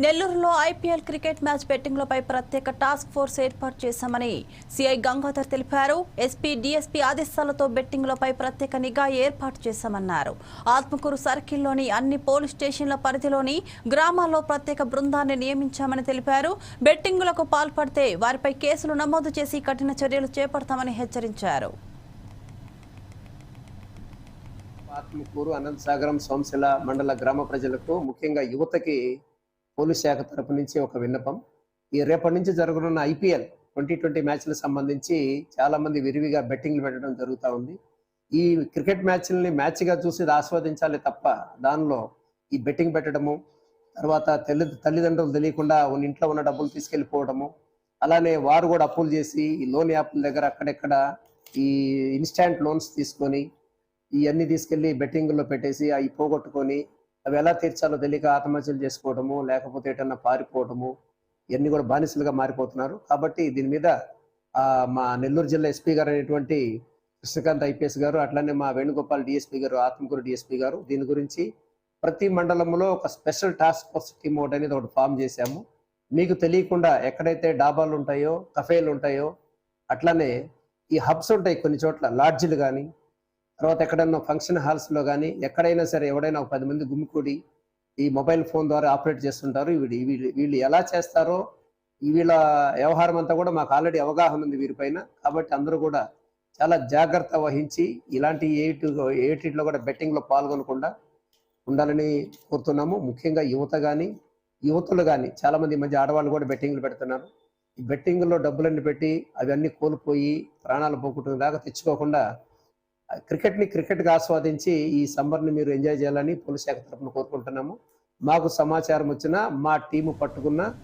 నెల్లూరులో IPL cricket match బెట్టింగ్లపై ప్రత్యేక task force ఏర్పాటు చేశామని సిఐ గంగాధర్ తెలిపారు. ఎస్పీ డీఎస్పీ ఆదేశాలతో బెట్టింగ్లపై ప్రత్యేక నిఘా ఏర్పాటు చేశామన్నారు. ఆత్మకూరు సర్కిల్లోని అన్ని పోలీస్ స్టేషన్ల పరిధిలోని గ్రామాల్లో ప్రత్యేక బృందాన్ని నియమించామని తెలిపారు. బెట్టింగులకు పాల్పడితే వారిపై కేసులు నమోదు చేసి కఠిన చర్యలు చేపడతామని హెచ్చరించారు. ఆత్మకూరు అనంతసాగరం సోంశిల మండల గ్రామ ప్రజలకు ముఖ్యంగా యువతకి పోలీస్ శాఖ తరపు నుంచి ఒక విన్నపం. ఈ రేపటి నుంచి జరగనున్న ఐపీఎల్ ట్వంటీ ట్వంటీ మ్యాచ్లకు సంబంధించి చాలా మంది విరివిగా బెట్టింగ్లు పెట్టడం జరుగుతూ ఉంది. ఈ క్రికెట్ మ్యాచ్లని మ్యాచ్గా చూసి ఆస్వాదించాలి తప్ప దానిలో ఈ బెట్టింగ్ పెట్టడము తర్వాత తల్లి తల్లిదండ్రులు తెలియకుండా ఇంట్లో ఉన్న డబ్బులు తీసుకెళ్ళిపోవడము అలానే వారు కూడా అప్పులు చేసి ఈ లోన్ యాప్ల దగ్గర అక్కడెక్కడ ఈ ఇన్స్టాంట్ లోన్స్ తీసుకొని ఇవన్నీ తీసుకెళ్ళి బెట్టింగ్లో పెట్టేసి అవి పోగొట్టుకొని అవి ఎలా తీర్చాలో తెలియక ఆత్మహత్యలు చేసుకోవటము లేకపోతే ఎటన్నా పారిపోవటము ఇవన్నీ కూడా బానిసలుగా మారిపోతున్నారు. కాబట్టి దీని మీద మా నెల్లూరు జిల్లా ఎస్పీ గారు అనేటువంటి కృష్ణకాంత్ ఐపీఎస్ గారు అట్లానే మా వేణుగోపాల్ డిఎస్పీ గారు ఆత్మకూరు డిఎస్పీ గారు దీని గురించి ప్రతి మండలంలో ఒక స్పెషల్ టాస్క్ ఫోర్స్ టీమ్ ఒకటి అనేది ఒకటి ఫామ్ చేశాము. మీకు తెలియకుండా ఎక్కడైతే డాబాలు ఉంటాయో కఫేలు ఉంటాయో అట్లానే ఈ హబ్స్ ఉంటాయి కొన్ని చోట్ల లాడ్జిలు కానీ తర్వాత ఎక్కడైనా ఫంక్షన్ హాల్స్లో కానీ ఎక్కడైనా సరే ఎవడైనా ఒక పది మంది గుమికూడి ఈ మొబైల్ ఫోన్ ద్వారా ఆపరేట్ చేస్తుంటారు. వీళ్ళు వీళ్ళు వీళ్ళు ఎలా చేస్తారో వీళ్ళ వ్యవహారం అంతా కూడా మాకు ఆల్రెడీ అవగాహన ఉంది వీరిపైన కాబట్టి అందరూ కూడా చాలా జాగ్రత్త వహించి ఇలాంటి ఏటి ఏటిలో కూడా బెట్టింగ్లో పాల్గొనకుండా ఉండాలని కోరుతున్నాము. ముఖ్యంగా యువత కానీ యువతులు కానీ చాలామంది మధ్య ఆడవాళ్ళు కూడా బెట్టింగ్లు పెడుతున్నారు. ఈ బెట్టింగ్లో డబ్బులన్నీ పెట్టి అవన్నీ కోల్పోయి ప్రాణాలు పోగొట్టుకునే దాకా తెచ్చుకోకుండా క్రికెట్ని క్రికెట్గా ఆస్వాదించి ఈ సమ్మర్ని మీరు ఎంజాయ్ చేయాలని పోలీస్ శాఖ తరఫున కోరుకుంటున్నాము. మాకు సమాచారం వచ్చినా మా టీము పట్టుకున్న